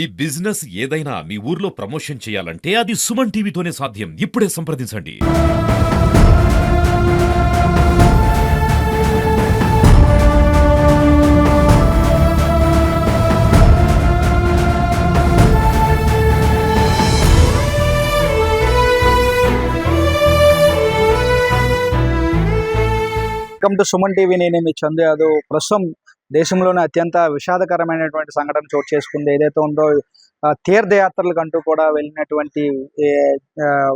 ఈ బిజినెస్ ఏదైనా మీ ఊర్లో ప్రమోషన్ చేయాలంటే అది సుమన్ టీవీతోనే సాధ్యం. ఇప్పుడే సంప్రదించండి. వెల్కమ్ టు సుమన్ టీవీ నేను మీ చందు యాదవ్. ప్రస్తుతం దేశంలోనే అత్యంత విషాదకరమైనటువంటి సంఘటన చోటు చేసుకుంది. ఏదైతే ఉందో తీర్థయాత్రలు కంటూ కూడా వెళ్ళినటువంటి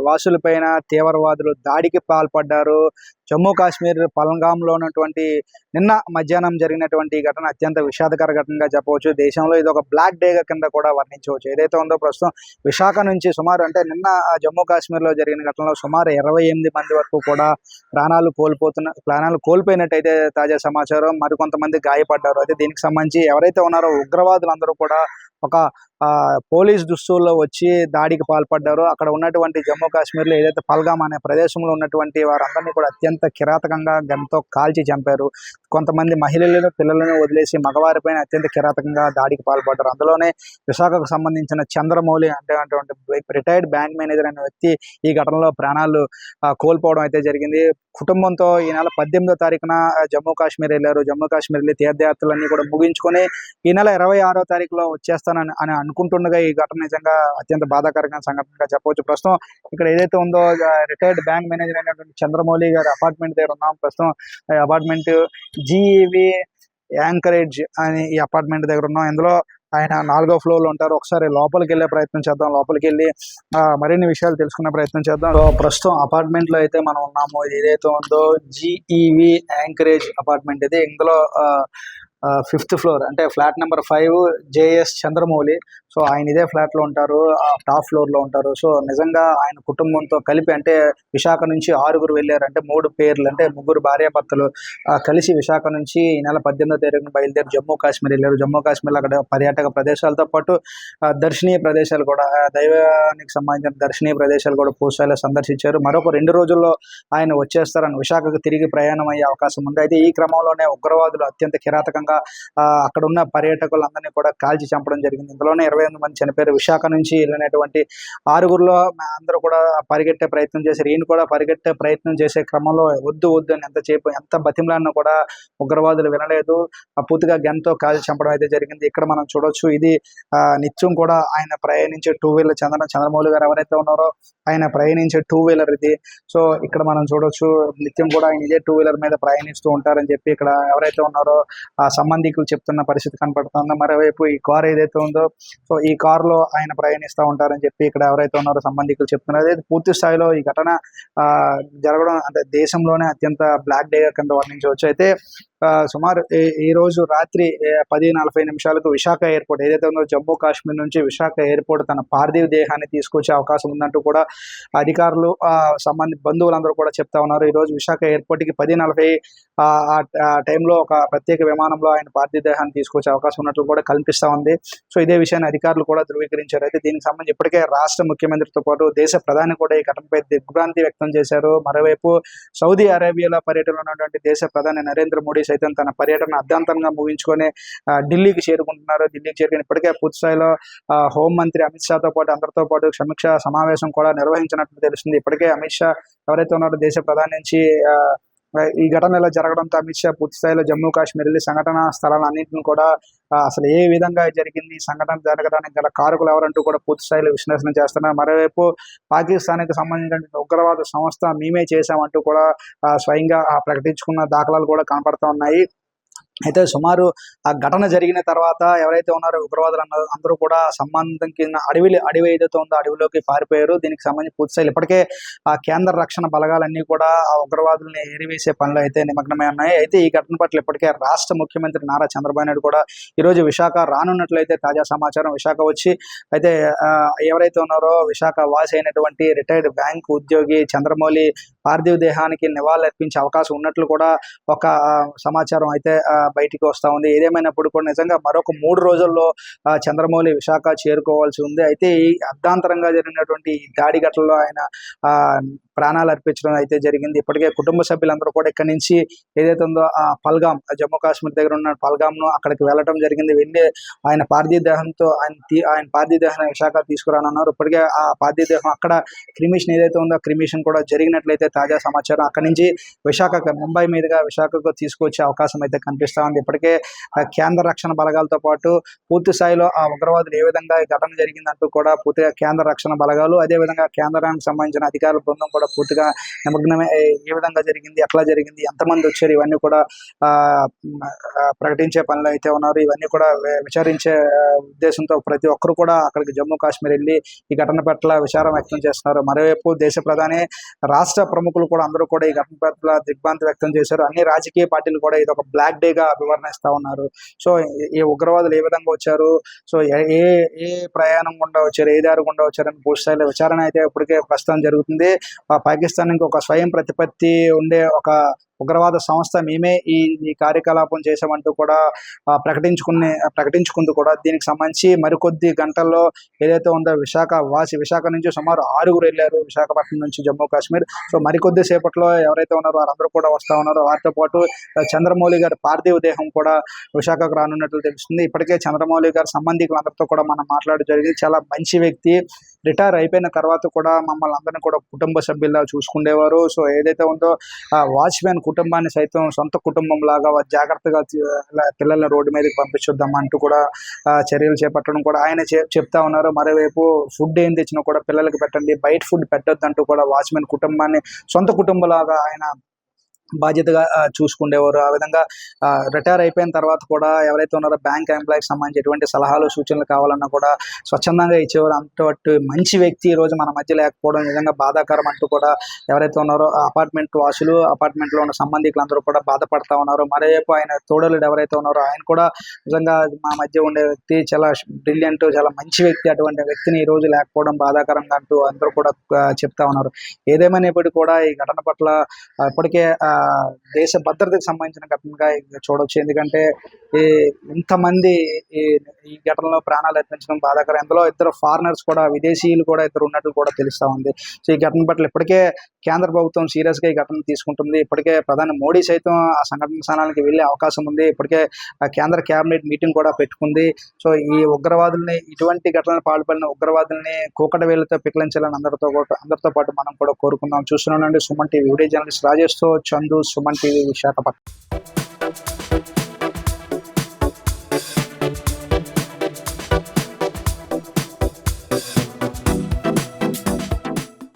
వాసులపైన తీవ్రవాదులు దాడికి పాల్పడ్డారు. జమ్మూ కాశ్మీర్ పలంగాంలో ఉన్నటువంటి నిన్న మధ్యాహ్నం జరిగినటువంటి ఈ ఘటన అత్యంత విషాదకర ఘటనగా చెప్పవచ్చు. దేశంలో ఇది ఒక బ్లాక్ డే కింద కూడా వర్ణించవచ్చు. ఏదైతే ఉందో ప్రస్తుతం విశాఖ నుంచి సుమారు అంటే నిన్న జమ్మూ కాశ్మీర్లో జరిగిన ఘటనలో సుమారు ఇరవై ఎనిమిది మంది వరకు కూడా ప్రాణాలు కోల్పోతున్న ప్రాణాలు కోల్పోయినట్టయితే తాజా సమాచారం. మరికొంతమంది గాయపడ్డారు అయితే దీనికి సంబంధించి ఎవరైతే ఉన్నారో ఉగ్రవాదులందరూ కూడా ఒక పోలీస్ దుస్తుల్లో వచ్చి దాడికి పాల్పడ్డారు అక్కడ ఉన్నటువంటి జమ్మూ కాశ్మీర్లో ఏదైతే పల్గామ్ అనే ప్రదేశంలో ఉన్నటువంటి వారందరినీ కూడా అత్యంత కిరాతకంగా గన్తో కాల్చి చంపారు. కొంతమంది మహిళలను పిల్లలను వదిలేసి మగవారిపైన అత్యంత కిరాతకంగా దాడికి పాల్పడ్డారు. అందులోనే విశాఖకు సంబంధించిన చంద్రమౌళి అంటే అటువంటి రిటైర్డ్ బ్యాంక్ మేనేజర్ అనే వ్యక్తి ఈ ఘటనలో ప్రాణాలు కోల్పోవడం అయితే జరిగింది. కుటుంబంతో ఈ నెల పద్దెనిమిదో తారీఖున జమ్మూ కాశ్మీర్ వెళ్ళారు. జమ్మూ కాశ్మీర్ వెళ్ళి తీర్థయాత్రలన్నీ కూడా ముగించుకొని ఈ నెల ఇరవై ఆరో తారీఖులో వచ్చేస్తానని అని అనుకుంటుండగా ఈ ఘటన నిజంగా అత్యంత బాధాకరమైన సంఘటనగా చెప్పవచ్చు. ప్రస్తుతం ఇక్కడ ఏదైతే ఉందో రిటైర్డ్ బ్యాంక్ మేనేజర్ అయినటువంటి చంద్రమౌళి గారి అపార్ట్మెంట్ దగ్గర ఉన్నాం. ప్రస్తుతం అపార్ట్మెంట్ జీఈవి యాంకరేజ్ అని ఈ అపార్ట్మెంట్ దగ్గర ఉన్నాం. ఇందులో ఆయన నాలుగో ఫ్లోర్లో ఉంటారు. ఒకసారి లోపలికి వెళ్ళే ప్రయత్నం చేద్దాం. లోపలికి వెళ్ళి ఆ, మరిన్ని విషయాలు తెలుసుకునే ప్రయత్నం చేద్దాం. ప్రస్తుతం అపార్ట్మెంట్లో అయితే మనం ఉన్నాము. ఏదైతే ఉందో జీఈవి యాంకరేజ్ అపార్ట్మెంట్ ఇది. ఇందులో ఫిఫ్త్ ఫ్లోర్ అంటే flat number five JS Chandramouli. So ఆయన ఇదే ఫ్లాట్లో ఉంటారు. ఆ టాప్ ఫ్లోర్లో ఉంటారు. సో నిజంగా ఆయన కుటుంబంతో కలిపి అంటే విశాఖ నుంచి ఆరుగురు వెళ్ళారు అంటే మూడు పేర్లు అంటే ముగ్గురు భార్యాభర్తలు కలిసి విశాఖ నుంచి ఈ నెల పద్దెనిమిదో తేదీన బయలుదేరి జమ్మూ కాశ్మీర్ వెళ్ళారు. జమ్మూ కాశ్మీర్లో అక్కడ పర్యాటక ప్రదేశాలతో పాటు ఆ, దర్శనీయ ప్రదేశాలు కూడా దైవానికి సంబంధించిన దర్శనీయ ప్రదేశాలు కూడా పూసాయిలో సందర్శించారు. మరొక రెండు రోజుల్లో ఆయన వచ్చేస్తారని విశాఖకు తిరిగి ప్రయాణం అయ్యే అవకాశం ఉంది. అయితే ఈ క్రమంలోనే ఉగ్రవాదులు అత్యంత కిరాతకంగా ఆ, అక్కడ ఉన్న పర్యాటకులందరినీ కూడా కాల్చి చంపడం జరిగింది. ఇందులోనే ఇరవై ఎనిమిది మంది చనిపోయారు. విశాఖ నుంచి వెళ్ళినటువంటి ఆరుగురిలో అందరూ కూడా పరిగెట్టే ప్రయత్నం చేశారు. ఈయన కూడా పరిగెట్టే ప్రయత్నం చేసే క్రమంలో వద్దు వద్దు అని ఎంత చేపు ఎంత బతిమలాడినా కూడా ఉగ్రవాదులు వినలేదు. పూర్తిగా గన్తో కాల్చి చంపడం అయితే జరిగింది. ఇక్కడ మనం చూడొచ్చు ఇది ఆ, నిత్యం కూడా ఆయన ప్రయాణించే టూ వీలర్ చంద్ర చంద్రమౌళి గారు ఎవరైతే ఉన్నారో ఆయన ప్రయాణించే టూ వీలర్ ఇది. సో ఇక్కడ మనం చూడొచ్చు నిత్యం కూడా ఆయన ఇదే టూ వీలర్ మీద ప్రయాణిస్తూ ఉంటారని చెప్పి ఇక్కడ ఎవరైతే ఉన్నారో ఆ సంబంధికులు చెప్తున్న పరిస్థితి కనపడుతుంది. మరోవైపు ఈ కార్ ఏదైతే ఉందో సో ఈ కార్లో ఆయన ప్రయాణిస్తూ ఉంటారని చెప్పి ఇక్కడ ఎవరైతే ఉన్నారో సంబంధికులు చెప్తున్నారు. అదే పూర్తి స్థాయిలో ఈ ఘటన ఆ, జరగడం అంటే దేశంలోనే అత్యంత బ్లాక్ డే కింద వర్ణించవచ్చు. అయితే ఆ, సుమారు ఈ- ఈ రోజు రాత్రి పది నలభై నిమిషాలకు విశాఖ ఎయిర్పోర్ట్ ఏదైతే ఉందో జమ్మూ కాశ్మీర్ నుంచి విశాఖ ఎయిర్పోర్ట్ తన పార్థివ దేహాన్ని తీసుకొచ్చే అవకాశం ఉందంటూ కూడా అధికారులు ఆ, సంబంధిత బంధువులందరూ కూడా చెప్తా ఉన్నారు. ఈ రోజు విశాఖ ఎయిర్పోర్ట్కి పది నలభై ఆ టైంలో ఒక ప్రత్యేక విమానంలో ఆయన పార్థివ దేహాన్ని తీసుకొచ్చే అవకాశం ఉన్నట్లు కూడా కల్పిస్తా ఉంది. సో ఇదే విషయాన్ని అధికారులు కూడా ధృవీకరించారు. అయితే దీనికి సంబంధించి ఇప్పటికే రాష్ట్ర ముఖ్యమంత్రితో పాటు దేశ ప్రధాని కూడా ఈ ఘటనపై దిగ్భ్రాంతి వ్యక్తం చేశారు. మరోవైపు సౌదీ అరేబియాలో పర్యటనలో ఉన్నటువంటి దేశ ప్రధాని నరేంద్ర మోడీ సైతం తన పర్యటన అర్ధాంతంగా ముగించుకొని ఢిల్లీకి చేరుకుంటున్నారు. ఢిల్లీకి చేరుకుని ఇప్పటికే పూర్తి స్థాయిలో హోం మంత్రి అమిత్ షాతో పాటు అందరితో పాటు సమీక్ష సమావేశం కూడా నిర్వహించినట్లు తెలుస్తుంది. ఇప్పటికే అమిత్ షా ఎవరైతే ఉన్నారో దేశ ప్రధాని నుంచి ఈ ఘటన ఇలా జరగడంతో అమిత్ షా పూర్తి స్థాయిలో జమ్మూ కాశ్మీర్ వెళ్ళి సంఘటన స్థలాలన్నింటిని కూడా అసలు ఏ విధంగా జరిగింది సంఘటన జరగడానికి గల కారకులు ఎవరంటూ కూడా పూర్తి స్థాయిలో విశ్లేషణ చేస్తున్నారు. మరోవైపు పాకిస్తాన్కి సంబంధించిన ఉగ్రవాద సంస్థ మేమే చేశామంటూ కూడా స్వయంగా ఆ, ప్రకటించుకున్న దాఖలాలు కూడా కనపడుతూ ఉన్నాయి. అయితే సుమారు ఆ ఘటన జరిగిన తర్వాత ఎవరైతే ఉన్నారో ఉగ్రవాదులు అన్న అందరూ కూడా సంబంధం కింద అడవి అడవి ఏదైతే ఉందో అడవిలోకి పారిపోయారు. దీనికి సంబంధించి పూర్తి ఇప్పటికే ఆ కేంద్ర రక్షణ బలగాలన్నీ కూడా ఆ ఉగ్రవాదుల్ని ఏరివేసే పనులు అయితే నిమగ్నమై ఉన్నాయి. అయితే ఈ ఘటన పట్ల ఇప్పటికే రాష్ట్ర ముఖ్యమంత్రి నారా చంద్రబాబు నాయుడు కూడా ఈరోజు విశాఖ రానున్నట్లయితే తాజా సమాచారం విశాఖ వచ్చి అయితే ఆ, ఎవరైతే ఉన్నారో విశాఖ వాసి అయినటువంటి రిటైర్డ్ బ్యాంక్ ఉద్యోగి చంద్రమౌళి పార్థివ దేహానికి నివాళులు అర్పించే అవకాశం ఉన్నట్లు కూడా ఒక సమాచారం అయితే ఆ, బయటికి వస్తూ ఉంది. ఏదేమైనప్పుడు కూడా నిజంగా మరొక మూడు రోజుల్లో ఆ, చంద్రమౌళి విశాఖ చేరుకోవాల్సి ఉంది. అయితే ఈ అర్ధాంతరంగా జరిగినటువంటి ఈ దాడి ఘటనలో ఆయన ఆ, ప్రాణాలు అర్పించడం అయితే జరిగింది. ఇప్పటికే కుటుంబ సభ్యులందరూ కూడా ఇక్కడి నుంచి ఏదైతే ఉందో ఆ పల్గామ్ జమ్మూ కాశ్మీర్ దగ్గర ఉన్న పల్గామ్ను అక్కడికి వెళ్ళడం జరిగింది. వెళ్ళి ఆయన పార్థివదేహంతో ఆయన ఆయన పార్థిదేహాన్ని విశాఖ విశాఖ తీసుకురానున్నారు. ఇప్పటికే ఆ పార్థివదేహం అక్కడ క్రిమిషన్ ఏదైతే ఉందో క్రిమిషన్ కూడా జరిగినట్లయితే తాజా సమాచారం. అక్కడి నుంచి విశాఖకు ముంబై మీదుగా విశాఖకు తీసుకొచ్చే అవకాశం అయితే కనిపిస్తుంది చేస్తా ఉంది. ఇప్పటికే కేంద్ర రక్షణ బలగాలతో పాటు పూర్తి స్థాయిలో ఆ ఉగ్రవాదులు ఏ విధంగా ఈ ఘటన జరిగిందంటూ కూడా పూర్తిగా కేంద్ర రక్షణ బలగాలు అదే విధంగా కేంద్రానికి సంబంధించిన అధికారుల బృందం కూడా పూర్తిగా నిమగ్నమే ఏ- విధంగా జరిగింది ఎట్లా జరిగింది ఎంతమంది వచ్చారు ఇవన్నీ కూడా ఆ, ప్రకటించే పనులు అయితే ఉన్నారు. ఇవన్నీ కూడా విచారించే ఉద్దేశంతో ప్రతి ఒక్కరు కూడా అక్కడికి జమ్మూ కాశ్మీర్ వెళ్ళి ఈ ఘటన పట్ల విచారం వ్యక్తం చేస్తున్నారు. మరోవైపు దేశ ప్రధాని రాష్ట్ర ప్రముఖులు కూడా అందరూ కూడా ఈ ఘటన పట్ల దిగ్భ్రాంతి వ్యక్తం చేశారు. అన్ని రాజకీయ పార్టీలు కూడా ఇది ఒక బ్లాక్ డే గా అభివర్ణిస్తా ఉన్నారు. సో ఈ- ఉగ్రవాదులు ఏ విధంగా వచ్చారు? సో ఏ ఏ ప్రయాణం గుండా వచ్చారు? ఏ దారి గుండా వచ్చారని పూర్తి స్థాయిలో విచారణ అయితే ఇప్పటికే ప్రస్తుతం జరుగుతుంది. ఆ పాకిస్తాన్ ఒక స్వయం ప్రతిపత్తి ఉండే ఒక ఉగ్రవాద సంస్థ మేమే ఈ ఈ కార్యకలాపం చేసామంటూ కూడా ప్రకటించుకునే ప్రకటించుకుంది కూడా దీనికి సంబంధించి మరికొద్ది గంటల్లో ఏదైతే ఉందో విశాఖ వాసి విశాఖ నుంచి సుమారు ఆరుగురు వెళ్ళారు విశాఖపట్నం నుంచి జమ్మూ కాశ్మీర్. సో మరికొద్ది సేపట్లో ఎవరైతే ఉన్నారో వారందరూ కూడా వస్తా ఉన్నారో వారితో పాటు చంద్రమౌళి గారి పార్థివ దేహం కూడా విశాఖకు రానున్నట్లు తెలుస్తుంది. ఇప్పటికే చంద్రమౌళి గారి సంబంధికులందరితో కూడా మనం మాట్లాడడం జరిగింది. చాలా మంచి వ్యక్తి. రిటైర్ అయిపోయిన తర్వాత కూడా మమ్మల్ని అందరినీ కూడా కుటుంబ సభ్యుల్లా చూసుకునేవారు సో ఏదైతే ఉందో ఆ వాచ్మెన్ కుటుంబాన్ని సైతం సొంత కుటుంబం లాగా జాగ్రత్తగా పిల్లల్ని రోడ్డు మీదకి పంపించొద్దాం అంటూ కూడా చర్యలు చేపట్టడం కూడా ఆయన చెప్తా ఉన్నారు. మరోవైపు ఫుడ్ ఏం తెచ్చినా కూడా పిల్లలకి పెట్టండి బయట ఫుడ్ పెట్టొద్దు అంటూ కూడా వాచ్మెన్ కుటుంబాన్ని సొంత కుటుంబంలాగా ఆయన బాధ్యతగా చూసుకుండేవారు. ఆ విధంగా రిటైర్ అయిపోయిన తర్వాత కూడా ఎవరైతే ఉన్నారో బ్యాంక్ ఎంప్లాయీకి సంబంధించి ఎటువంటి సలహాలు సూచనలు కావాలన్నా కూడా స్వచ్ఛందంగా ఇచ్చేవారు. అంతటి మంచి వ్యక్తి ఈ రోజు మన మధ్య లేకపోవడం నిజంగా బాధాకరం అంటూ కూడా ఎవరైతే ఉన్నారో అపార్ట్మెంట్ వాసులు అపార్ట్మెంట్లో ఉన్న సంబంధికులందరూ కూడా బాధపడతా ఉన్నారు. మరోవైపు ఆయన తోడలు ఎవరైతే ఉన్నారో ఆయన కూడా నిజంగా మా మధ్య ఉండే వ్యక్తి చాలా బ్రిలియంట్ చాలా మంచి వ్యక్తి. అటువంటి వ్యక్తిని ఈ రోజు లేకపోవడం బాధాకరంగా అంటూ అందరూ కూడా చెప్తా ఉన్నారు. ఏదేమైనప్పటికీ కూడా ఈ ఘటన పట్ల ఇప్పటికే ఆ, దేశ భద్రతకు సంబంధించిన ఘటనగా చూడవచ్చు ఎందుకంటే ఈ ఇంతమంది ఈ ఈ ఘటనలో ప్రాణాలు అర్పించడం బాధాకరం. ఇందులో ఇద్దరు ఫారినర్స్ కూడా విదేశీయులు కూడా ఇద్దరు ఉన్నట్లు కూడా తెలుస్తా ఉంది. సో ఈ ఘటన పట్ల ఇప్పటికే కేంద్ర ప్రభుత్వం సీరియస్గా ఈ ఘటన తీసుకుంటుంది. ఇప్పటికే ప్రధాని మోడీ సైతం ఆ సంఘటన స్థానానికి వెళ్ళే అవకాశం ఉంది. ఇప్పటికే కేంద్ర కేబినెట్ మీటింగ్ కూడా పెట్టుకుంది. సో ఈ ఉగ్రవాదుల్ని ఇటువంటి ఘటనలు పాల్పడిన ఉగ్రవాదుల్ని కూకట వేలతో పికిలించాలని అందరితో అందరితో పాటు మనం కూడా కోరుకుందాం. చూస్తున్నానండి సుమన్ టీవీ. వీడియో జర్నలిస్ట్ రాజేష్తో చందు సుమన్ టీవీ విశాఖపట్నం.